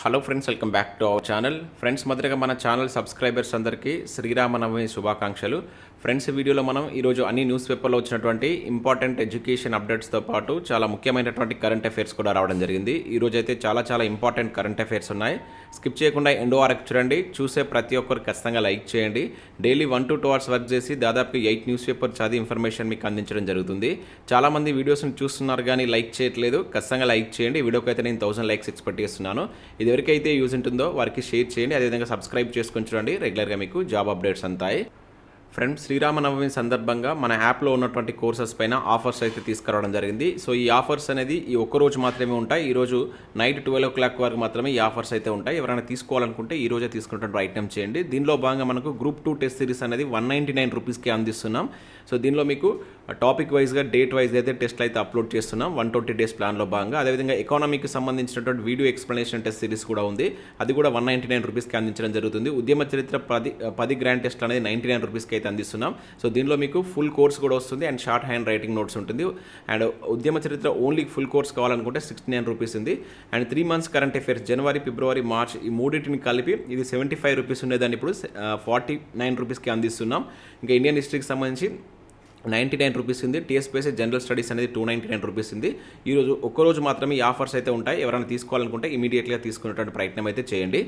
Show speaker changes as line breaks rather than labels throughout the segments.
Hello friends welcome back to our channel friends మొదటగా మన channel subscribers అందరికీ శ్రీరామనవమి శుభాకాంక్షలు. ఫ్రెండ్స్ వీడియోలో మనం ఈరోజు అన్ని న్యూస్ పేపర్లో వచ్చినటువంటి ఇంపార్టెంట్ ఎడ్యుకేషన్ అప్డేట్స్తో పాటు చాలా ముఖ్యమైనటువంటి కరెంట్ అఫైర్స్ కూడా రావడం జరిగింది. ఈరోజు అయితే చాలా చాలా ఇంపార్టెంట్ కరెంట్ అఫైర్స్ ఉన్నాయి. స్కిప్ చేయకుండా ఎండో వరకు చూడండి. చూసే ప్రతి ఒక్కరు ఖచ్చితంగా లైక్ చేయండి. Daily one to two hours work చేసి దాదాపు ఎయిట్ న్యూస్ పేపర్ చదివి ఇన్ఫర్మేషన్ మీకు అందించడం జరుగుతుంది. చాలామంది వీడియోస్ని చూస్తున్నారు కానీ లైక్ చేయట్లేదు. ఖచ్చితంగా లైక్ చేయండి. వీడియోకి అయితే నేను థౌసండ్ లైక్స్ ఎక్స్పెక్ట్ చేస్తున్నాను ఇది ఎవరికైతే యూజ్ ఉంటుందో వారికి షేర్ చేయండి. అదేవిధంగా సబ్స్క్రైబ్ చేసుకొని చూడండి. రెగ్యులర్గా మీకు జాబ్ అప్డేట్స్ అంతాయి. ఫ్రెండ్స్ శ్రీరామనవమి సందర్భంగా మన యాప్లో ఉన్నటువంటి కోర్సెస్ పైన ఆఫర్స్ అయితే తీసుకురావడం జరిగింది. సో ఈ ఆఫర్స్ అనేది ఈ ఒక్క రోజు మాత్రమే ఉంటాయి. ఈ రోజు నైట్ ట్వెల్వ్ ఓ క్లాక్ వరకు మాత్రమే ఈ ఆఫర్స్ అయితే ఉంటాయి. ఎవరైనా తీసుకోవాలనుకుంటే ఈ రోజే తీసుకున్నటువంటి ప్రయత్నం చేయండి. దీనిలో భాగంగా మనకు గ్రూప్ టూ టెస్ట్ సిరీస్ అనేది వన్ నైంటీ నైన్ రూపీస్కి అందిస్తున్నాం. సో దీనిలో మీకు టాపిక్ వైజ్గా డేట్ వైజ్ అయితే టెస్ట్లు అయితే అప్లోడ్ చేస్తున్నాం. వన్ ట్వంటీ డేస్ ప్లాన్లో భాగంగా. అదేవిధంగా ఎకానమీకి సంబంధించినటువంటి వీడియో ఎక్స్ప్లెనేషన్ టెస్ట్ సిరీస్ కూడా ఉంది. అది కూడా వన్ నైంటీ నైన్ రూపీస్కి అందించడం జరుగుతుంది. ఉద్యమ చరిత్ర పది పది గ్రాండ్ టెస్ట్ అనేది నైంటీ నైన్ రూపీస్కి అయితే అందిస్తున్నాం. సో దీనిలో మీకు ఫుల్ కోర్స్ కూడా వస్తుంది and short hand writing notes ఉంటుంది. అండ్ ఉద్యమ చరిత్ర ఓన్లీ ఫుల్ కోర్స్ కావాలనుకుంటే సిక్స్టీ నైన్ రూపీస్ ఉంది. And three months current affairs January February March ఈ మూడింటిని కలిపి ఇది సెవెంటీ ఫైవ్ రూపీస్ ఉండేదాన్ని ఇప్పుడు ఫార్టీ నైన్ రూపీస్కి అందిస్తున్నాం. ఇంకా ఇండియన్ హిస్టరీకి సంబంధించి నైంటీ నైన్ రూపీస్ ఉంది. టీఎస్పీఎస్సీ జనరల్ స్టడీస్ అనేది టూ నైంటీ నైన్ రూపీస్ ఉంది. ఈరోజు ఒక్కరోజు మాత్రమే ఈ ఆఫర్స్ అయితే ఉంటాయి. ఎవరైనా తీసుకోవాలనుకుంటే ఇమీడియట్గా తీసుకునేటువంటి ప్రయత్నం అయితే చేయండి.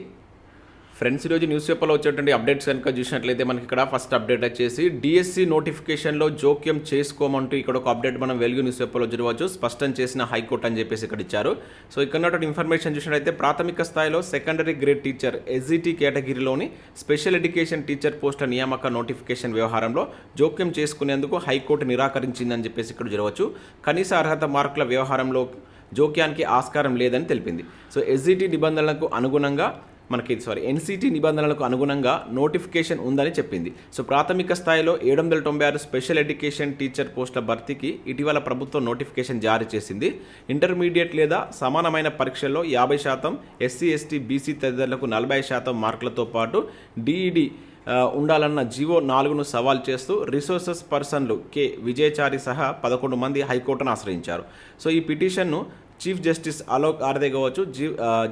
ఫ్రెండ్స్ ఈరోజు న్యూస్ పేపర్లో వచ్చేటువంటి అప్డేట్స్ కనుక చూసినట్లయితే మనకి ఇక్కడ ఫస్ట్ అప్డేట్ వచ్చేసి డిఎస్సి నోటిఫికేషన్లో జోక్యం చేసుకోమంటూ ఇక్కడ ఒక అప్డేట్ మనం వెలుగు న్యూస్ పేపర్లో చూడవచ్చు. స్పష్టం చేసిన హైకోర్టు అని చెప్పేసి ఇక్కడ ఇచ్చారు. సో ఇక్కడ ఇన్ఫర్మేషన్ చూసినట్లయితే ప్రాథమిక స్థాయిలో సెకండరీ గ్రేడ్ టీచర్ ఎస్జిటి కేటగిరీలోని స్పెషల్ ఎడ్యుకేషన్ టీచర్ పోస్టుల నియామక నోటిఫికేషన్ వ్యవహారంలో జోక్యం చేసుకునేందుకు హైకోర్టు నిరాకరించిందని చెప్పేసి ఇక్కడ చూడవచ్చు. కనీస అర్హత మార్కుల వ్యవహారంలో జోక్యానికి ఆస్కారం లేదని తెలిపింది. సో ఎస్జిటి నిబంధనలకు అనుగుణంగా మనకి సారీ ఎన్సీటీ నిబంధనలకు అనుగుణంగా నోటిఫికేషన్ ఉందని చెప్పింది. సో ప్రాథమిక స్థాయిలో ఏడు వందల తొంభై ఆరు స్పెషల్ ఎడ్యుకేషన్ టీచర్ పోస్టుల భర్తీకి ఇటీవల ప్రభుత్వం నోటిఫికేషన్ జారీ చేసింది. ఇంటర్మీడియట్ లేదా సమానమైన పరీక్షల్లో యాభై శాతం ఎస్సీ ఎస్టీ బీసీ తదితరులకు నలభై శాతం మార్కులతో పాటు డిఈడి ఉండాలన్న జీవో నాలుగును సవాల్ చేస్తూ రిసోర్సెస్ పర్సన్లు కె. విజయచారి సహా పదకొండు మంది హైకోర్టును ఆశ్రయించారు. సో ఈ పిటిషన్ను చీఫ్ జస్టిస్ అలోక్ ఆర్దే కావచ్చు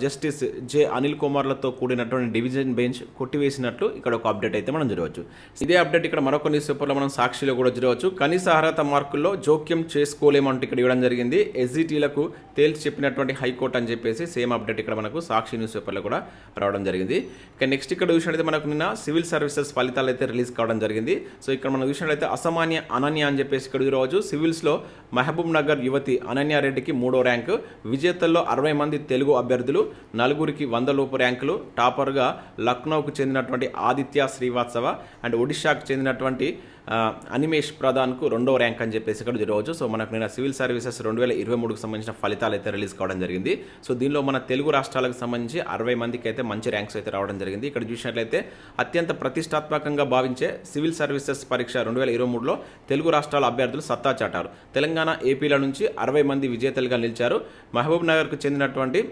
జస్టిస్ జె అనిల్ కుమార్లతో కూడినటువంటి డివిజన్ బెంచ్ కొట్టివేసినట్లు ఇక్కడ ఒక అప్డేట్ అయితే మనం చూడవచ్చు. ఇదే అప్డేట్ ఇక్కడ మరొక న్యూస్ పేపర్లో మనం సాక్షిలో కూడా చూడవచ్చు. కనీస అర్హత మార్కుల్లో జోక్యం చేసుకోలేమంటూ ఇక్కడ ఇవ్వడం జరిగింది. ఎస్జిటీలకు తేల్చి చెప్పినటువంటి హైకోర్టు అని చెప్పేసి సేమ్ అప్డేట్ ఇక్కడ మనకు సాక్షి న్యూస్ పేపర్లో కూడా రావడం జరిగింది. ఇక నెక్స్ట్ ఇక్కడ చూసినట్లయితే మనకు నిన్న సివిల్ సర్వీసెస్ ఫలితాలు అయితే రిలీజ్ కావడం జరిగింది. సో ఇక్కడ మనం చూసినట్లయితే అసామాన్య అనన్య అని చెప్పేసి ఇక్కడ చూడవచ్చు. సివిల్స్లో మహబూబ్ నగర్ యువతి అనన్యారెడ్డికి మూడో ర్యాంకు విజేతల్లో అరవై మంది తెలుగు అభ్యర్థులు నలుగురికి వంద లోపు ర్యాంకులు టాపర్గా లక్నోకు చెందినటువంటి ఆదిత్య శ్రీవాత్సవ అండ్ ఒడిశాకు చెందినటువంటి అనిమేష్ ప్రధాన్కు రెండో ర్యాంక్ అని చెప్పేసి ఇక్కడ చూడవచ్చు సో మనకు నిన్న సివిల్ సర్వీసెస్ రెండు వేల ఇరవై మూడుకు సంబంధించిన ఫలితాలు అయితే రిలీజ్ కావడం జరిగింది. సో దీనిలో మన తెలుగు రాష్ట్రాలకు సంబంధించి అరవై మందికి అయితే మంచి ర్యాంక్స్ అయితే రావడం జరిగింది. ఇక్కడ చూసినట్లయితే అత్యంత ప్రతిష్టాత్మకంగా భావించే సివిల్ సర్వీసెస్ పరీక్ష రెండు వేల ఇరవై మూడులో తెలుగు రాష్ట్రాల అభ్యర్థులు సత్తా చాటారు. తెలంగాణ ఏపీల నుంచి అరవై మంది విజేతలుగా నిలిచారు. మహబూబ్ నగర్కు చెందినటువంటి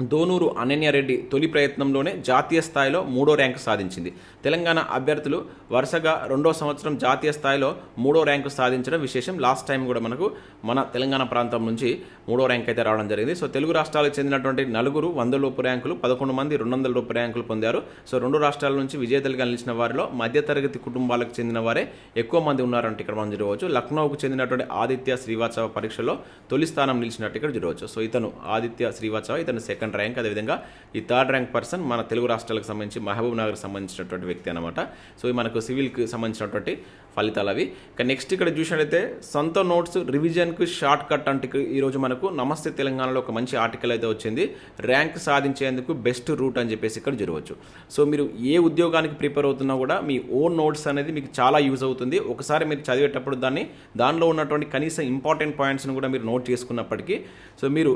దోనూరు అనన్యారెడ్డి తొలి ప్రయత్నంలోనే జాతీయ స్థాయిలో మూడో ర్యాంకు సాధించింది. తెలంగాణ అభ్యర్థులు వరుసగా రెండో సంవత్సరం జాతీయ స్థాయిలో మూడో ర్యాంకు సాధించడం విశేషం. లాస్ట్ టైం కూడా మనకు మన తెలంగాణ ప్రాంతం నుంచి మూడో ర్యాంక్ అయితే రావడం జరిగింది. సో తెలుగు రాష్ట్రాలకు చెందినటువంటి నలుగురు వంద లోపు ర్యాంకులు పదకొండు మంది రెండు వందల లోపు ర్యాంకులు పొందారు. సో రెండు రాష్ట్రాల నుంచి విజేతలుగా నిలిచిన వారిలో మధ్యతరగతి కుటుంబాలకు చెందిన వారే ఎక్కువ మంది ఉన్నారంటే ఇక్కడ మనం చూడవచ్చు. లక్నోకు చెందినటువంటి ఆదిత్య శ్రీవాత్సవ పరీక్షలో తొలి స్థానం నిలిచినట్టు ఇక్కడ చూడవచ్చు. సో ఇతను ఆదిత్య శ్రీవాత్సవ ఇతను సెకండ్ సెకండ్ ర్యాంక్ అదేవిధంగా ఈ థర్డ్ ర్యాంక్ పర్సన్ మన తెలుగు రాష్ట్రాలకు సంబంధించి మహబూబ్ నగర్కి సంబంధించినటువంటి వ్యక్తి అనమాట సో ఇది మనకు సివిల్కి సంబంధించినటువంటి ఫలితాలు అవి. ఇక నెక్స్ట్ ఇక్కడ చూసినట్లయితే సొంత నోట్స్ రివిజన్కు షార్ట్ కట్ అంటే ఈరోజు మనకు నమస్తే తెలంగాణలో ఒక మంచి ఆర్టికల్ అయితే వచ్చింది. ర్యాంక్ సాధించేందుకు బెస్ట్ రూట్ అని చెప్పేసి ఇక్కడ జరగవచ్చు. సో మీరు ఏ ఉద్యోగానికి ప్రిపేర్ అవుతున్నా కూడా మీ ఓన్ నోట్స్ అనేది మీకు చాలా యూజ్ అవుతుంది. ఒకసారి మీరు చదివేటప్పుడు దాన్ని దానిలో ఉన్నటువంటి కనీసం ఇంపార్టెంట్ పాయింట్స్ని కూడా మీరు నోట్ చేసుకున్నప్పటికీ సో మీరు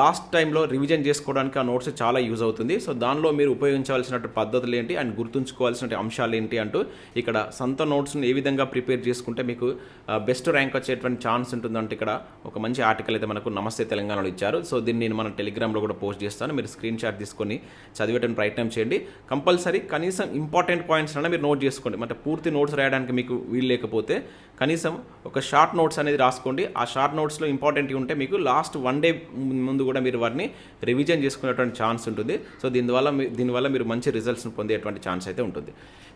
లాస్ట్ టైంలో రివిజన్ చేసుకోవడానికి ఆ నోట్స్ చాలా యూజ్ అవుతుంది. సో దానిలో మీరు ఉపయోగించవలసిన పద్ధతులు ఏంటి? అండ్ గుర్తుంచుకోవాల్సిన అంశాలు ఏంటి అంటూ ఇక్కడ సొంత నోట్స్ని ఏ విధంగా విధంగా ప్రిపేర్ చేసుకుంటే మీకు బెస్ట్ ర్యాంక్ వచ్చేటువంటి ఛాన్స్ ఉంటుందంటే ఇక్కడ ఒక మంచి ఆర్టికల్ అయితే మనకు నమస్తే తెలంగాణలో ఇచ్చారు. సో దీన్ని నేను మన టెలిగ్రామ్లో కూడా పోస్ట్ చేస్తాను. మీరు స్క్రీన్ షాట్ తీసుకొని చదివేటువంటి ప్రయత్నం చేయండి. కంపల్సరీ కనీసం ఇంపార్టెంట్ పాయింట్స్ అన్న మీరు నోట్ చేసుకోండి. అంటే పూర్తి నోట్స్ రాయడానికి మీకు వీలు లేకపోతే కనీసం ఒక షార్ట్ నోట్స్ అనేది రాసుకోండి. ఆ షార్ట్ నోట్స్లో ఇంపార్టెంట్ ఉంటే మీకు లాస్ట్ వన్ డే ముందు కూడా మీరు వారిని రివిజన్ చేసుకునేటువంటి ఛాన్స్ ఉంటుంది. సో దీనివల్ల మీ- దీనివల్ల మీరు మంచి రిజల్ట్స్ని పొందేటువంటి ఛాన్స్ అయితే ఉంటుంది.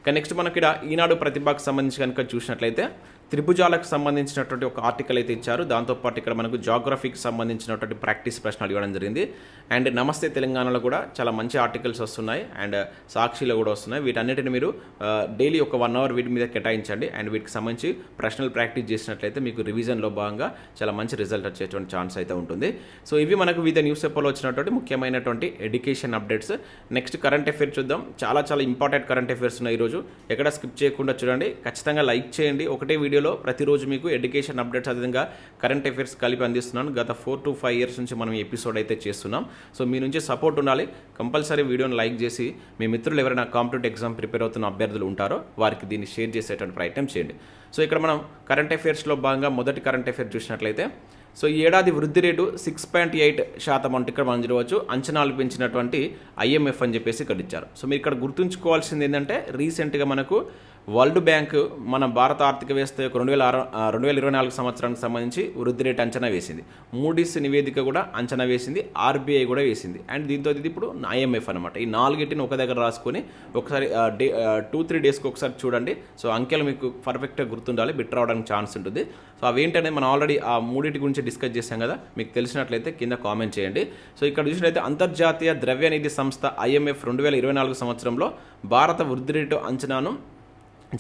ఇక నెక్స్ట్ మనకి ఇక్కడ ఈనాడు ప్రతిభకు సంబంధించి కనుక చూసినట్లయితే త్రిభుజాలకు సంబంధించినటువంటి ఒక ఆర్టికల్ అయితే ఇచ్చారు. దాంతోపాటు ఇక్కడ మనకు జాగ్రఫీకి సంబంధించినటువంటి ప్రాక్టీస్ ప్రశ్నలు ఇవ్వడం జరిగింది. అండ్ నమస్తే తెలంగాణలో కూడా చాలా మంచి ఆర్టికల్స్ వస్తున్నాయి. అండ్ సాక్షిలో కూడా వస్తున్నాయి. వీటన్నిటిని మీరు డైలీ ఒక వన్ అవర్ వీటి మీద కేటాయించండి. అండ్ వీటికి సంబంధించి ప్రశ్నలు ప్రాక్టీస్ చేసినట్లయితే మీకు రివిజన్లో భాగంగా చాలా మంచి రిజల్ట్ వచ్చేటువంటి ఛాన్స్ అయితే ఉంటుంది. సో ఇవి మనకు వివిధ న్యూస్ పేపర్లో వచ్చినటువంటి ముఖ్యమైనటువంటి education updates. Next current affair చూద్దాం. చాలా చాలా ఇంపార్టెంట్ కరెంట్ అఫేర్స్ ఉన్నాయి ఈరోజు. ఎక్కడ స్కిప్ చేయకుండా చూడండి. ఖచ్చితంగా లైక్ చేయండి. ఒకటే వీడియోలో ప్రతిరోజు మీకు ఎడ్యుకేషన్ అప్డేట్స్ అదేవిధంగా కరెంట్ అఫేర్స్ కలిపి అందిస్తున్నాను. గత ఫోర్ టు ఫైవ్ ఇయర్స్ నుంచి మనం ఎపిసోడ్ అయితే చేస్తున్నాం. సో మీ నుంచి సపోర్ట్ ఉండాలి. కంపల్సరీ వీడియోని లైక్ చేసి మీ మిత్రులు ఎవరైనా కాంపిటేటివ్ ఎగ్జామ్ ప్రిపేర్ అవుతున్న అభ్యర్థులు ఉంటారో వారికి దీన్ని షేర్ చేసేటువంటి ప్రయత్నం చేయండి. సో ఇక్కడ మనం కరెంట్ అఫేర్స్లో భాగంగా మొదటి కరెంట్ అఫేర్ చూసినట్లయితే సో ఈ ఏడాది వృద్ధి రేటు సిక్స్ పాయింట్ ఎయిట్ శాతం అంటే ఇక్కడ మనం చూడవచ్చు. అంచనాలు పెంచినటువంటి ఐఎంఎఫ్ అని చెప్పేసి ఇక్కడ ఇచ్చారు. సో మీరు ఇక్కడ గుర్తుంచుకోవాల్సింది ఏంటంటే రీసెంట్గా మనకు వరల్డ్ బ్యాంక్ మన భారత ఆర్థిక వ్యవస్థ యొక్క రెండు వేల రెండు వేల ఇరవై నాలుగు సంవత్సరానికి సంబంధించి వృద్ధి రేటు అంచనా వేసింది. మూడీస్ నివేదిక కూడా అంచనా వేసింది ఆర్బీఐ కూడా వేసింది. అండ్ దీంతో ఇది ఇప్పుడు ఐఎంఎఫ్ అనమాట ఈ నాలుగిటిని ఒక దగ్గర రాసుకొని ఒకసారి డే టూ త్రీ డేస్కి ఒకసారి చూడండి. సో అంకెలు మీకు పర్ఫెక్ట్గా గుర్తుండాలి బిట్ రావడానికి ఛాన్స్ ఉంటుంది. సో అవేంటనేది మనం ఆల్రెడీ ఆ మూడింటి గురించి డిస్కస్ చేశాం కదా మీకు తెలిసినట్లయితే కింద కామెంట్ చేయండి. సో ఇక్కడ చూసినట్లయితే అంతర్జాతీయ ద్రవ్యనిధి సంస్థ ఐఎంఎఫ్ రెండు వేల ఇరవై నాలుగు సంవత్సరంలో భారత వృద్ధి రేటు అంచనాను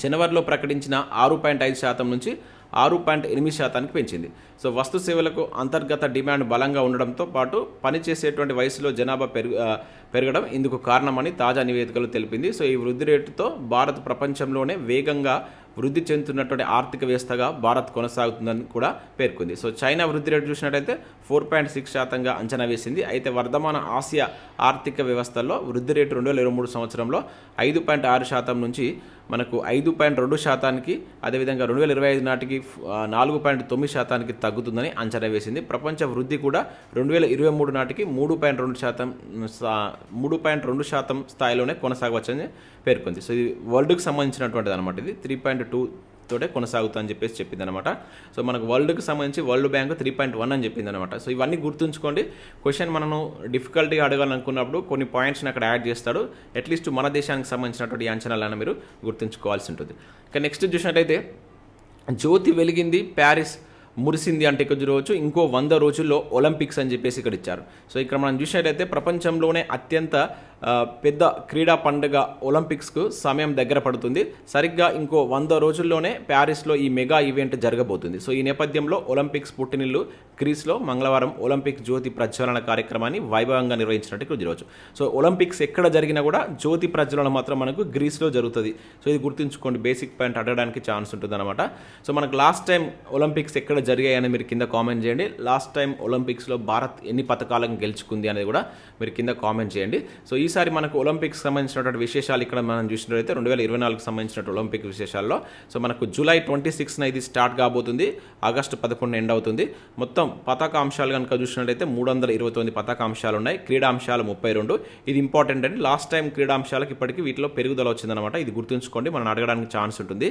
జనవరిలో ప్రకటించిన ఆరు పాయింట్ ఐదు శాతం నుంచి ఆరు పాయింట్ ఎనిమిది శాతానికి పెంచింది. సో వస్తు సేవలకు అంతర్గత డిమాండ్ బలంగా ఉండడంతో పాటు పనిచేసేటువంటి వయసులో జనాభా పెరుగు పెరగడం ఇందుకు కారణమని తాజా నివేదికలు తెలిపింది. సో ఈ వృద్ధి రేటుతో భారత్ ప్రపంచంలోనే వేగంగా వృద్ధి చెందుతున్నటువంటి ఆర్థిక వ్యవస్థగా భారత్ కొనసాగుతుందని కూడా పేర్కొంది. సో చైనా వృద్ధి రేటు చూసినట్టయితే ఫోర్ పాయింట్ సిక్స్ శాతంగా అంచనా వేసింది. అయితే వర్ధమాన ఆసియా ఆర్థిక వ్యవస్థల్లో వృద్ధి రేటు రెండు వేల ఇరవై మూడు సంవత్సరంలో ఐదు పాయింట్ ఆరు శాతం నుంచి మనకు ఐదు పాయింట్ రెండు శాతానికి అదేవిధంగా రెండు వేల ఇరవై ఐదు నాటికి నాలుగు పాయింట్ తొమ్మిది శాతానికి తగ్గుతుందని అంచనా వేసింది. ప్రపంచ వృద్ధి కూడా రెండు వేల ఇరవై మూడు నాటికి మూడు పాయింట్ రెండు శాతం మూడు పాయింట్ రెండు శాతం స్థాయిలోనే కొనసాగవచ్చని పేర్కొంది. సో ఇది వరల్డ్కి సంబంధించినటువంటిది అనమాట ఇది. త్రీ పాయింట్ టూ తోటే కొనసాగుతుందని చెప్పేసి చెప్పింది అనమాట సో మనకు వరల్డ్కి సంబంధించి world bank three point one అని చెప్పింది అనమాట సో ఇవన్నీ గుర్తుంచుకోండి. క్వశ్చన్ మనము డిఫికల్ట్గా అడగాలనుకున్నప్పుడు కొన్ని పాయింట్స్ని అక్కడ యాడ్ చేస్తాడు. అట్లీస్ట్ మన దేశానికి సంబంధించినటువంటి అంచనాలను మీరు గుర్తుంచుకోవాల్సి ఉంటుంది. ఇక నెక్స్ట్ చూసినట్టయితే జ్యోతి వెలిగింది ప్యారిస్ మురిసింది అంటే కొద్ది రోజు ఇంకో వంద రోజుల్లో ఒలింపిక్స్ అని చెప్పేసి ఇక్కడ ఇచ్చారు. సో ఇక్కడ మనం చూసినట్లయితే ప్రపంచంలోనే అత్యంత పెద్ద క్రీడా పండుగ ఒలింపిక్స్కు సమయం దగ్గర పడుతుంది. సరిగ్గా ఇంకో వంద రోజుల్లోనే ప్యారిస్లో ఈ మెగా ఈవెంట్ జరగబోతుంది. సో ఈ నేపథ్యంలో ఒలింపిక్స్ పుట్టినిల్లు గ్రీస్లో మంగళవారం ఒలింపిక్ జ్యోతి ప్రజ్వలన కార్యక్రమాన్ని వైభవంగా నిర్వహించినట్టు ఇక్కడ చూడవచ్చు సో ఒలింపిక్స్ ఎక్కడ జరిగినా కూడా జ్యోతి ప్రజ్వలన మాత్రం మనకు గ్రీస్లో జరుగుతుంది. సో ఇది గుర్తుంచుకోండి బేసిక్ పాయింట్ అడగడానికి ఛాన్స్ ఉంటుంది అనమాట సో మనకు లాస్ట్ టైం ఒలింపిక్స్ ఎక్కడ జరిగాయని మీరు కింద కామెంట్ చేయండి. లాస్ట్ టైం ఒలింపిక్స్లో భారత్ ఎన్ని పథకాలను గెలుచుకుంది అనేది కూడా మీరు కింద కామెంట్ చేయండి. సో ఈసారి మనకు ఒలింపిక్స్ సంబంధించినటువంటి విశేషాలు ఇక్కడ మనం చూసినట్లయితే రెండు వేల ఇరవై నాలుగు సంబంధించిన ఒలింపిక్ విశేషాల్లో. సో మనకు జూలై ట్వంటీ సిక్స్న ఇది స్టార్ట్ కాబోతుంది. ఆగస్టు పదకొండు ఎండ్ అవుతుంది. మొత్తం పతాకాంశాలు కనుక చూసినట్లయితే మూడు వందల ఇరవై తొమ్మిది పతాకాంశాలు ఉన్నాయి. క్రీడాంశాలు ముప్పై రెండు. ఇది ఇంపార్టెంట్ అండి. లాస్ట్ టైం క్రీడాంశాలకు ఇప్పటికీ వీటిలో పెరుగుదల వచ్చిందనమాట ఇది గుర్తుంచుకోండి. మనం అడగడానికి ఛాన్స్ ఉంటుంది.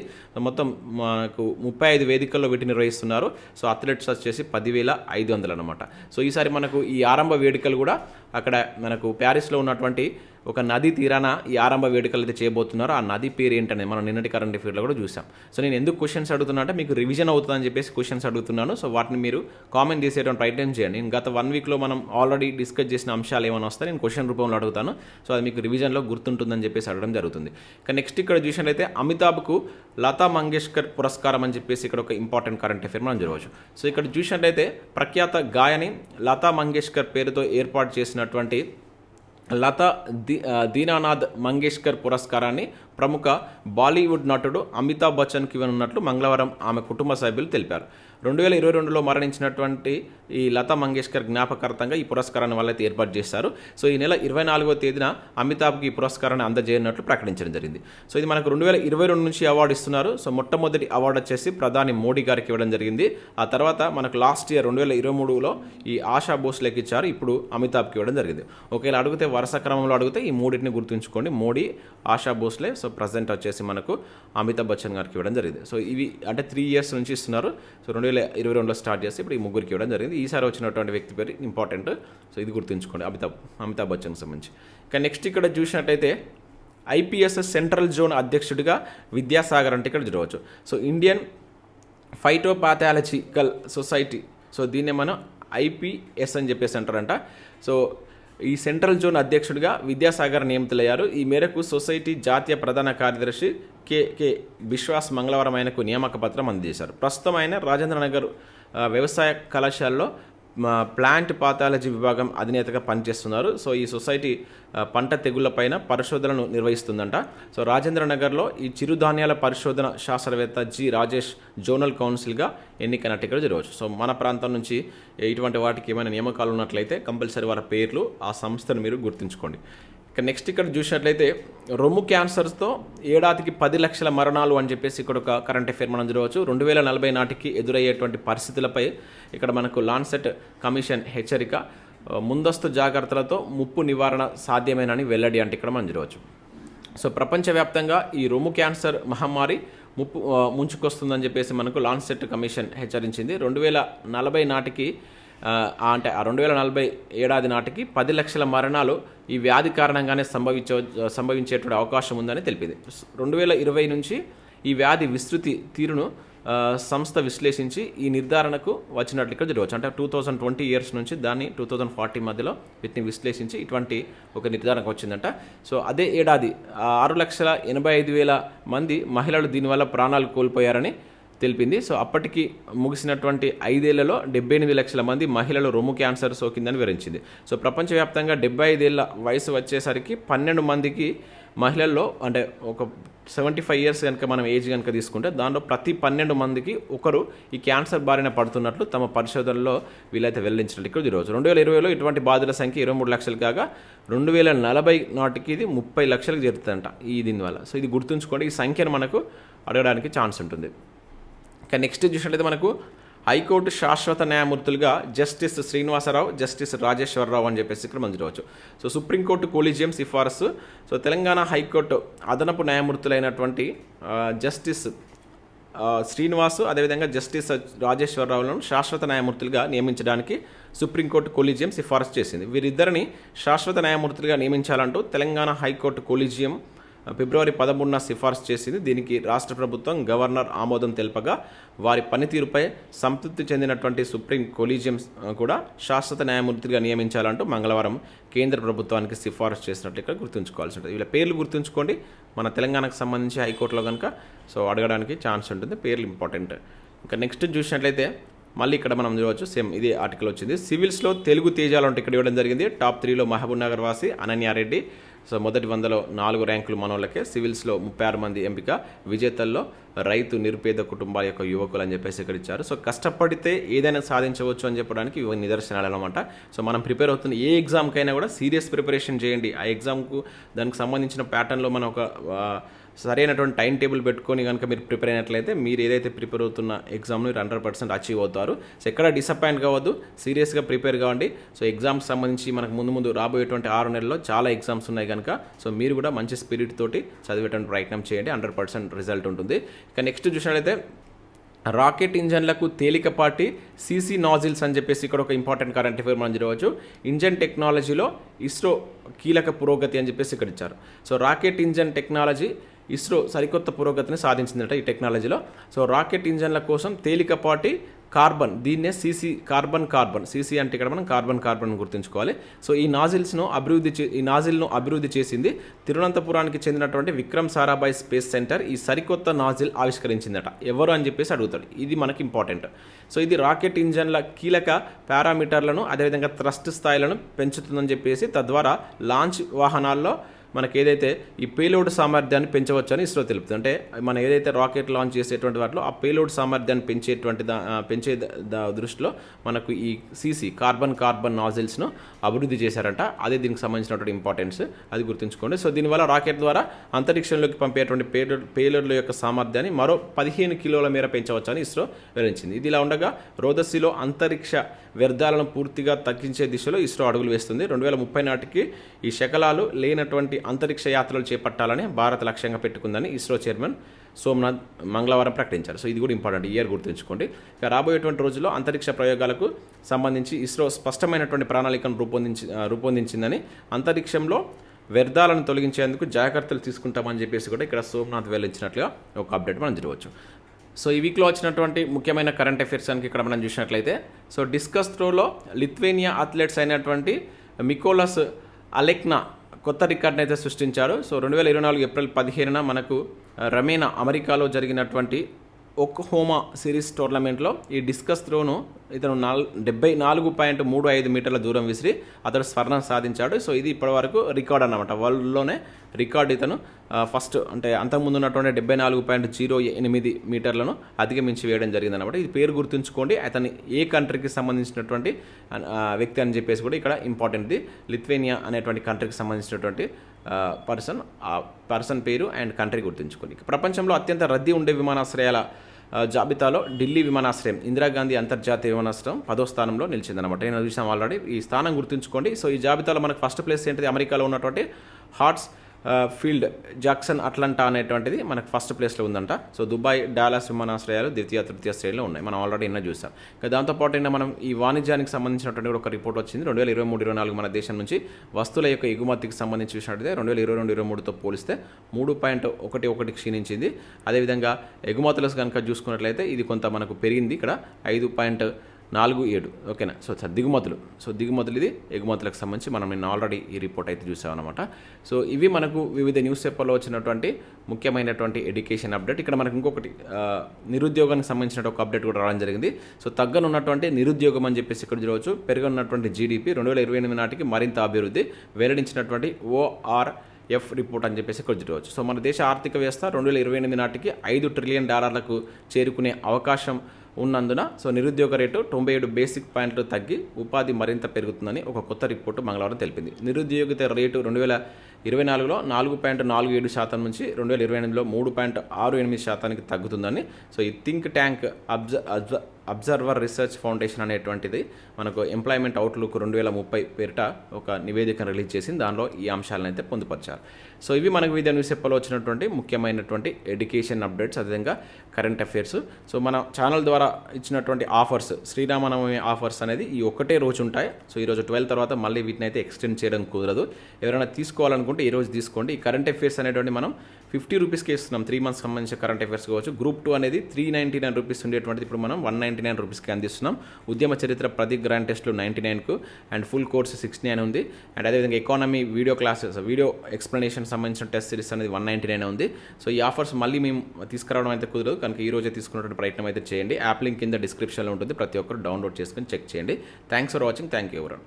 మొత్తం మనకు ముప్పై ఐదు వేదికల్లో వీటిని నిర్వహిస్తున్నారు. సో అథ్లెట్స్ వచ్చేసి పదివేల ఐదు వందలు అనమాట సో ఈసారి మనకు ఈ ఆరంభ వేడుకలు కూడా అక్కడ మనకు ప్యారిస్లో ఉన్నటువంటి ఒక నది తీరాన ఈ ఆరంభ వేడుకలు అయితే చేయబోతున్నారు ఆ నది పేరు ఏంటనేది మనం నిన్నటి కరెంట్ అఫేర్లో కూడా చూసాం. సో నేను ఎందుకు క్వశ్చన్స్ అడుగుతున్నా అంటే మీకు రివిజన్ అవుతుందని చెప్పేసి క్వశ్చన్స్ అడుగుతున్నాను. సో వాటిని మీరు కామెంట్ చేసేటువంటి ప్రయత్నం చేయండి. నేను గత వన్ వీక్లో మనం ఆల్రెడీ డిస్కస్ చేసిన అంశాలు ఏమైనా వస్తే నేను క్వశ్చన్ రూపంలో అడుగుతాను. సో అది మీకు రివిజన్లో గుర్తుంటుందని చెప్పేసి అడగడం జరుగుతుంది. ఇక నెక్స్ట్ ఇక్కడ చూసినట్లయితే అమితాబ్కు లతా మంగేష్కర్ పురస్కారం అని చెప్పేసి ఇక్కడ ఒక ఇంపార్టెంట్ కరెంట్ అఫేర్ మనం చూడవచ్చు. సో ఇక్కడ చూసినట్లయితే ప్రఖ్యాత గాయని లతా మంగేష్కర్ పేరుతో ఏర్పాటు చేసినటువంటి లతా దీనానాథ్ మంగేష్కర్ పురస్కారాన్ని ప్రముఖ బాలీవుడ్ నటుడు అమితాబ్ బచ్చన్కి ఇవ్వనున్నట్లు మంగళవారం ఆమె కుటుంబ సభ్యులు తెలిపారు. రెండు వేల ఇరవై రెండులో మరణించినటువంటి ఈ లతా మంగేష్కర్ జ్ఞాపకార్థంగా ఈ పురస్కారాన్ని వాళ్ళైతే ఏర్పాటు చేశారు. సో ఈ నెల ఇరవై నాలుగో తేదీన అమితాబ్కి ఈ పురస్కారాన్ని అందజేయనట్లు ప్రకటించడం జరిగింది. సో ఇది మనకు రెండు వేల ఇరవై రెండు నుంచి అవార్డు ఇస్తున్నారు. సో మొట్టమొదటి అవార్డు వచ్చేసి ప్రధాని మోడీ గారికి ఇవ్వడం జరిగింది. ఆ తర్వాత మనకు లాస్ట్ ఇయర్ రెండు వేల ఇరవై మూడులో ఈ ఆశా భోస్లేకి ఇచ్చారు. ఇప్పుడు అమితాబ్కి ఇవ్వడం జరిగింది. ఒకవేళ అడిగితే వరుస క్రమంలో అడిగితే ఈ మూడింటిని గుర్తుంచుకోండి. మోడీ ఆశా భోస్లే సో ప్రజెంట్ వచ్చేసి మనకు అమితాబ్ బచ్చన్ గారికి ఇవ్వడం జరిగింది. సో ఇవి అంటే త్రీ ఇయర్స్ నుంచి ఇస్తున్నారు. సో రెండు వేల ఇరవై రెండులో స్టార్ట్ చేసి ఇప్పుడు ఈ ముగ్గురికి ఇవ్వడం జరిగింది. ఈసారి వచ్చినటువంటి వ్యక్తి పేరు ఇంపార్టెంట్. సో ఇది గుర్తుంచుకోండి అమితాబ్ అమితాబ్ బచ్చన్కి సంబంధించి. ఇక నెక్స్ట్ ఇక్కడ చూసినట్టయితే ఐపీఎస్ సెంట్రల్ జోన్ అధ్యక్షుడిగా విద్యాసాగర్ అంటే ఇక్కడ చూడవచ్చు. So Indian phytopathological society so దీన్నే మనం ఐపీఎస్ అని చెప్పేసి అంటారంట. సో ఈ సెంట్రల్ జోన్ అధ్యక్షుడిగా విద్యాసాగర్ నియమితులయ్యారు. ఈ మేరకు సొసైటీ జాతీయ ప్రధాన కార్యదర్శి కె విశ్వాస్ మంగళవారం ఆయనకు నియామక పత్రం అందజేశారు. ప్రస్తుతం ఆయన రాజేంద్రనగర్ వ్యవసాయ కళాశాలలో మా ప్లాంట్ పాథాలజీ విభాగం అధినేతగా పనిచేస్తున్నారు. సో ఈ సొసైటీ పంట తెగుళ్ళపైన పరిశోధనను నిర్వహిస్తుందంట. సో రాజేంద్ర నగర్లో ఈ చిరుధాన్యాల పరిశోధన శాస్త్రవేత్త జి రాజేష్ జోనల్ కౌన్సిల్గా ఎన్నికైనట్టు ఇక్కడ జరగవచ్చు. సో మన ప్రాంతం నుంచి ఇటువంటి వాటికి ఏమైనా నియామకాలు ఉన్నట్లయితే కంపల్సరీ వారి పేర్లు ఆ సంస్థను మీరు గుర్తుంచుకోండి. ఇక నెక్స్ట్ ఇక్కడ చూసినట్లయితే రొమ్ము క్యాన్సర్స్తో ఏడాదికి పది లక్షల మరణాలు అని చెప్పేసి ఇక్కడ ఒక కరెంట్ అఫేర్ మనం చూడవచ్చు. రెండు వేల నలభై నాటికి ఎదురయ్యేటువంటి పరిస్థితులపై ఇక్కడ మనకు లాన్సెట్ కమిషన్ హెచ్చరిక. ముందస్తు జాగ్రత్తలతో ముప్పు నివారణ సాధ్యమేనని వెల్లడి అంటే ఇక్కడ మనం చూడవచ్చు. సో ప్రపంచవ్యాప్తంగా ఈ రొమ్ము క్యాన్సర్ మహమ్మారి ముప్పు ముంచుకొస్తుందని చెప్పేసి మనకు లాన్సెట్ కమిషన్ హెచ్చరించింది. రెండు వేల నలభై నాటికి అంటే ఆ రెండు వేల నలభై ఏడాది నాటికి పది లక్షల మరణాలు ఈ వ్యాధి కారణంగానే సంభవించ సంభవించేటువంటి అవకాశం ఉందని తెలిపింది. రెండు వేల ఇరవై నుంచి ఈ వ్యాధి విస్తృతి తీరును సంస్థ విశ్లేషించి ఈ నిర్ధారణకు వచ్చినట్లు ఇక్కడ జరగవచ్చు అంటే టూ థౌజండ్ ట్వంటీ ఇయర్స్ నుంచి దాన్ని టూ థౌజండ్ ఫార్టీ మధ్యలో వీటిని విశ్లేషించి ఇటువంటి ఒక నిర్ధారణకు వచ్చిందంట. సో అదే ఏడాది ఆరు లక్షల ఎనభై ఐదు వేల మంది మహిళలు దీనివల్ల ప్రాణాలు కోల్పోయారని తెలిపింది. సో అప్పటికి ముగిసినటువంటి ఐదేళ్ళలో డెబ్బై ఎనిమిది లక్షల మంది మహిళలు రొమ్ము క్యాన్సర్ సోకిందని వివరించింది. సో ప్రపంచవ్యాప్తంగా డెబ్బై ఐదేళ్ళ వయసు వచ్చేసరికి పన్నెండు మందికి మహిళల్లో అంటే ఒక సెవెంటీ ఫైవ్ ఇయర్స్ కనుక మనం ఏజ్ కనుక తీసుకుంటే దానిలో ప్రతి పన్నెండు మందికి ఒకరు ఈ క్యాన్సర్ బారిన పడుతున్నట్లు తమ పరిశోధనలో వీలైతే వెల్లడించినట్లు ఇక్కడ ఈరోజు రెండు వేల ఇరవైలో ఇటువంటి బాధల సంఖ్య ఇరవై మూడు లక్షలు కాగా రెండు వేల నలభై నాటికి ఇది ముప్పై లక్షలకు చేరుతుందంట ఈ దీనివల్ల. సో ఇది గుర్తుంచుకోండి. ఈ సంఖ్యను మనకు అడగడానికి ఛాన్స్ ఉంటుంది. ఇక నెక్స్ట్ చూసినట్లయితే మనకు హైకోర్టు శాశ్వత న్యాయమూర్తులుగా జస్టిస్ శ్రీనివాసరావు జస్టిస్ రాజేశ్వరరావు అని చెప్పేసి ఇక్కడ మనం చూడవచ్చు సో సుప్రీంకోర్టు కొలీజియం సిఫారసు. సో తెలంగాణ హైకోర్టు అదనపు న్యాయమూర్తులైనటువంటి జస్టిస్ శ్రీనివాసు అదేవిధంగా జస్టిస్ రాజేశ్వరరావులను శాశ్వత న్యాయమూర్తులుగా నియమించడానికి సుప్రీంకోర్టు కొలీజియం సిఫారసు చేసింది. వీరిద్దరిని శాశ్వత న్యాయమూర్తులుగా నియమించాలంటూ తెలంగాణ హైకోర్టు కొలీజియం ఫిబ్రవరి పదమూడున సిఫార్సు చేసింది. దీనికి రాష్ట్ర ప్రభుత్వం గవర్నర్ ఆమోదం తెలపగా వారి పనితీరుపై సంతృప్తి చెందినటువంటి సుప్రీం కొలీజియం కూడా శాశ్వత న్యాయమూర్తిగా నియమించాలంటూ మంగళవారం కేంద్ర ప్రభుత్వానికి సిఫార్సు చేసినట్లు ఇక్కడ గుర్తుంచుకోవాల్సి ఉంటుంది. వీళ్ళ పేర్లు గుర్తుంచుకోండి. మన తెలంగాణకు సంబంధించి హైకోర్టులో కనుక సో అడగడానికి ఛాన్స్ ఉంటుంది. పేర్లు ఇంపార్టెంట్. ఇంకా నెక్స్ట్ చూసినట్లయితే మళ్ళీ ఇక్కడ మనం చూడవచ్చు సేమ్ ఇదే ఆర్టికల్ వచ్చింది. సివిల్స్లో తెలుగు తేజాలు అంటే ఇక్కడ ఇవ్వడం జరిగింది. టాప్ త్రీలో మహబూబ్ నగర్ వాసి అనన్యారెడ్డి సో మొదటి వందలో నాలుగు ర్యాంకులు మనోళ్ళకే సివిల్స్లో ముప్పై ఆరు మంది ఎంపిక. విజేతల్లో రైతు నిరుపేద కుటుంబాల యొక్క యువకులు అని చెప్పేసి ఇక్కడ ఇచ్చారు. సో కష్టపడితే ఏదైనా సాధించవచ్చు అని చెప్పడానికి ఇవి నిదర్శనాలు అనమాట సో మనం ప్రిపేర్ అవుతున్న ఏ ఎగ్జామ్కైనా కూడా సీరియస్ ప్రిపరేషన్ చేయండి. ఆ ఎగ్జామ్కు దానికి సంబంధించిన ప్యాటర్న్లో మనం ఒక సరైనటువంటి టైం టేబుల్ పెట్టుకొని కనుక మీరు ప్రిపేర్ అయినట్లయితే మీరు ఏదైతే ప్రిపేర్ అవుతున్న ఎగ్జామ్ను మీరు హండ్రెడ్ పర్సెంట్ అచీవ్ అవుతారు. సో ఎక్కడ డిసప్పాయింట్ కావద్దు. సీరియస్గా ప్రిపేర్ కావండి. సో ఎగ్జామ్స్ సంబంధించి మనకు ముందు ముందు రాబోయేటువంటి ఆరు నెలల్లో చాలా ఎగ్జామ్స్ ఉన్నాయి కనుక సో మీరు కూడా మంచి స్పిరిట్ తోటి చదివేటువంటి ప్రయత్నం చేయండి. హండ్రెడ్ పర్సెంట్ రిజల్ట్ ఉంటుంది. ఇక నెక్స్ట్ చూసినట్లయితే రాకెట్ ఇంజన్లకు తేలికపాటి సీసీ నాజిల్స్ అని చెప్పేసి ఇక్కడ ఒక ఇంపార్టెంట్ కరెంట్ అఫేర్ మనం చూడవచ్చు. ఇంజన్ టెక్నాలజీలో ఇస్రో కీలక పురోగతి అని చెప్పేసి ఇక్కడ ఇచ్చారు. So rocket engine technology ISRO సరికొత్త పురోగతిని సాధించిందట ఈ టెక్నాలజీలో. సో రాకెట్ ఇంజన్ల కోసం తేలికపాటి కార్బన్ దీన్నే సీసీ కార్బన్ కార్బన్ సీసీ అంటే ఇక్కడ మనం కార్బన్ కార్బన్ గుర్తుంచుకోవాలి. సో ఈ నాజిల్స్ను అభివృద్ధి చే ఈ నాజిల్ను అభివృద్ధి చేసింది తిరువనంతపురానికి చెందినటువంటి విక్రమ్ సారాభాయ్ స్పేస్ సెంటర్ ఈ సరికొత్త నాజిల్ ఆవిష్కరించిందట. ఎవరు అని చెప్పేసి అడుగుతాడు. ఇది మనకి ఇంపార్టెంట్. సో ఇది రాకెట్ ఇంజన్ల కీలక పారామీటర్లను అదేవిధంగా థ్రస్ట్ స్థాయిలను పెంచుతుందని చెప్పేసి తద్వారా లాంచ్ వాహనాల్లో మనకి ఏదైతే ఈ పేలోడ్ సామర్థ్యాన్ని పెంచవచ్చని ఇస్రో తెలుపుతుంది. అంటే మనం ఏదైతే రాకెట్ లాంచ్ చేసేటువంటి వాటిలో ఆ పేలోడ్ సామర్థ్యాన్ని పెంచేటువంటి దా పెంచే దా- దృష్టిలో మనకు ఈ సీసీ కార్బన్ కార్బన్ నాజిల్స్ను అభివృద్ధి చేశారంట. అదే దీనికి సంబంధించినటువంటి ఇంపార్టెన్స్ అది గుర్తుంచుకోండి. సో దీనివల్ల రాకెట్ ద్వారా అంతరిక్షంలోకి పంపేటువంటి పేలోడ్ పేలోడ్ల యొక్క సామర్థ్యాన్ని మరో పదిహేను కిలోల మేర పెంచవచ్చని ఇస్రో వివరించింది ఇది ఇలా ఉండగా రోదస్సిలో అంతరిక్ష వ్యర్థాలను పూర్తిగా తగ్గించే దిశలో ఇస్రో అడుగులు వేస్తుంది. రెండు వేల ముప్పై నాటికి ఈ శకలాలు లేనటువంటి అంతరిక్ష యాత్రలు చేపట్టాలని భారత్ లక్ష్యంగా పెట్టుకుందని ఇస్రో చైర్మన్ సోమనాథ్ మంగళవారం ప్రకటించారు. సో ఇది కూడా ఇంపార్టెంట్ ఇయర్ గుర్తుంచుకోండి. ఇక రాబోయేటువంటి రోజుల్లో అంతరిక్ష ప్రయోగాలకు సంబంధించి ఇస్రో స్పష్టమైనటువంటి ప్రణాళికను రూపొందించి రూపొందించిందని అంతరిక్షంలో వ్యర్థాలను తొలగించేందుకు జాగ్రత్తలు తీసుకుంటామని చెప్పేసి కూడా ఇక్కడ సోమనాథ్ వెల్లించినట్లుగా ఒక అప్డేట్ మనం చూడవచ్చు. సో ఈ వీక్లో వచ్చినటువంటి ముఖ్యమైన కరెంట్ అఫైర్స్ అని ఇక్కడ మనం చూసినట్లయితే సో డిస్కస్ త్రోలో లిథ్వేనియా అథ్లెట్స్ అయినటువంటి మికోలస్ అలెక్నా కొత్త రికార్డ్ని అయితే సృష్టించారు. సో రెండు వేల ఇరవై నాలుగు ఏప్రిల్ పదిహేనున మనకు రమేనా అమెరికాలో జరిగినటువంటి ఒక్హోమా సిరీస్ టోర్నమెంట్లో ఈ డిస్కస్ త్రోను ఇతను నాల్ డెబ్బై నాలుగు పాయింట్ మూడు ఐదు మీటర్ల దూరం విసిరి అతడు స్వర్ణం సాధించాడు. సో ఇది ఇప్పటివరకు రికార్డ్ అనమాట వరల్డ్లోనే రికార్డ్ ఇతను. ఫస్ట్ అంటే అంతకుముందు ఉన్నటువంటి డెబ్బై నాలుగు పాయింట్ జీరో ఎనిమిది మీటర్లను అధిగమించి వేయడం జరిగింది అనమాట ఇది పేరు గుర్తుంచుకోండి. అతని ఏ కంట్రీకి సంబంధించినటువంటి వ్యక్తి అని చెప్పేసి కూడా ఇక్కడ ఇంపార్టెంట్ది లిథ్వేనియా అనేటువంటి కంట్రీకి సంబంధించినటువంటి పర్సన్. ఆ పర్సన్ పేరు అండ్ కంట్రీ గుర్తుంచుకోండి. ప్రపంచంలో అత్యంత రద్దీ ఉండే విమానాశ్రయాల జాబితాలో ఢిల్లీ విమానాశ్రయం ఇందిరాగాంధీ అంతర్జాతీయ విమానాశ్రయం పదో స్థానంలో నిలిచిందనమాట నేను చూసాం ఆల్రెడీ ఈ స్థానం గుర్తుంచుకోండి. సో ఈ జాబితాలో మనకు ఫస్ట్ ప్లేస్ ఏంటిది? అమెరికాలో ఉన్నటువంటి హార్ట్స్ ఫీల్డ్ జాక్సన్ అట్లాంటా అనేటువంటిది మనకు ఫస్ట్ ప్లేస్లో ఉందంట. సో దుబాయ్ డాలాస్ విమానాశ్రయాలు ద్వితీయ తృతీయ శ్రేణిలో ఉన్నాయి. మనం ఆల్రెడీ ఎన్నో చూసాం. ఇక దాంతోపాటు ఏంటంటే మనం ఈ వాణిజ్యానికి సంబంధించినటువంటి కూడా ఒక రిపోర్ట్ వచ్చింది. రెండు వేల ఇరవై మూడు ఇరవై నాలుగు మన దేశం నుంచి వస్తువుల యొక్క ఎగుమతికి సంబంధించి చూసినట్టయితే రెండు వేల ఇరవై రెండు ఇరవై మూడుతో పోలిస్తే మూడు పాయింట్ ఒకటి ఒకటి క్షీణించింది. అదేవిధంగా ఎగుమతులు కనుక చూసుకున్నట్లయితే ఇది కొంత మనకు పెరిగింది. ఇక్కడ ఐదు పాయింట్ నాలుగు ఏడు. ఓకేనా? సో దిగుమతులు. సో దిగుమతులు ఇది ఎగుమతులకు సంబంధించి మనం నేను ఆల్రెడీ ఈ రిపోర్ట్ అయితే చూసామన్నమాట. సో ఇవి మనకు వివిధ న్యూస్ పేపర్లో వచ్చినటువంటి ముఖ్యమైనటువంటి ఎడ్యుకేషన్ అప్డేట్ ఇక్కడ మనకు ఇంకొకటి నిరుద్యోగానికి సంబంధించిన ఒక అప్డేట్ కూడా రావడం జరిగింది. సో తగ్గనున్నటువంటి నిరుద్యోగం అని చెప్పేసి ఇక్కడ చూడవచ్చు. పెరగనున్నటువంటి జీడిపి రెండు వేల ఇరవై ఎనిమిది నాటికి మరింత అభివృద్ధి. వెల్లడించినటువంటి ఓఆర్ ఎఫ్ రిపోర్ట్ అని చెప్పేసి ఇక్కడ చూడవచ్చు. సో మన దేశ ఆర్థిక వ్యవస్థ రెండు వేల ఇరవై ఎనిమిది నాటికి ఐదు ట్రిలియన్ డాలర్లకు చేరుకునే అవకాశం ఉన్నందున సో నిరుద్యోగ రేటు తొంభై ఏడు బేసిక్ పాయింట్లు తగ్గి ఉపాధి మరింత పెరుగుతుందని ఒక కొత్త రిపోర్టు మంగళవారం తెలిపింది. నిరుద్యోగిత రేటు రెండు వేల ఇరవై నాలుగులో నాలుగు పాయింట్ నాలుగు ఏడు శాతం నుంచి రెండు వేల ఇరవై ఎనిమిదిలో మూడు పాయింట్ ఆరు ఎనిమిది శాతానికి తగ్గుతుందని సో ఈ థింక్ ట్యాంక్ అబ్జ అబ్జ అబ్జర్వర్ రీసెర్చ్ ఫౌండేషన్ అనేటువంటిది మనకు ఎంప్లాయ్మెంట్ అవుట్లుక్ రెండు వేల ముప్పై పేరిట ఒక నివేదికను రిలీజ్ చేసింది. దానిలో ఈ అంశాలను అయితే పొందుపరిచారు. సో ఇవి మనకు వివిధ న్యూస్ పేపర్లో వచ్చినటువంటి ముఖ్యమైనటువంటి ఎడ్యుకేషన్ అప్డేట్స్ అదేవిధంగా కరెంట్ అఫైర్స్ సో మన ఛానల్ ద్వారా ఇచ్చినటువంటి ఆఫర్స్ శ్రీరామనవమి ఆఫర్స్ అనేది ఈ ఒకటే రోజు ఉంటాయి. సో ఈరోజు ట్వెల్వ్ తర్వాత మళ్ళీ వీటిని అయితే ఎక్స్టెండ్ చేయడం కుదరదు. ఎవరైనా తీసుకోవాలనుకుంటే ఈ రోజు తీసుకోండి. ఈ కరెంట్ అఫైర్స్ అనేటువంటి మనం ఫిఫ్టీ రూపీస్కి ఇస్తున్నాం. త్రీ మంత్స్ సంబంధించిన కరెంట్ అఫైర్స్ కావచ్చు. గ్రూప్ టూ అనేది త్రీ నైంటీ నైన్ రూపీస్ ఉండేటువంటిది. ఇప్పుడు మనం వన్ నైంటీ నైన్ రూపీస్కి అందిస్తున్నాం. ఉద్యమ చరిత్ర ప్రతి గ్రాండ్ టెస్ట్లు ninety నైన్కు and full course sixty nine ఉంది. అండ్ అదేవిధంగా economy video classes video explanation సంబంధించిన టెస్ట్ సిరీస్ అనేది వన్ నైంటీ నైన్ ఉంది. సో ఈ ఆఫర్స్ మళ్ళీ మేము తీసుకురావడం అయితే కుదరదు. కనుక ఈ రోజే తీసుకున్నటువంటి ప్రయత్నం అయితే చేయండి. యాప్ లింక్ కింద డిస్క్రిప్షన్లో ఉంటుంది. ప్రతి ఒక్కరు డౌన్లోడ్ చేసుకొని చెక్ చేయండి. Thanks for watching thank you ఎవరన్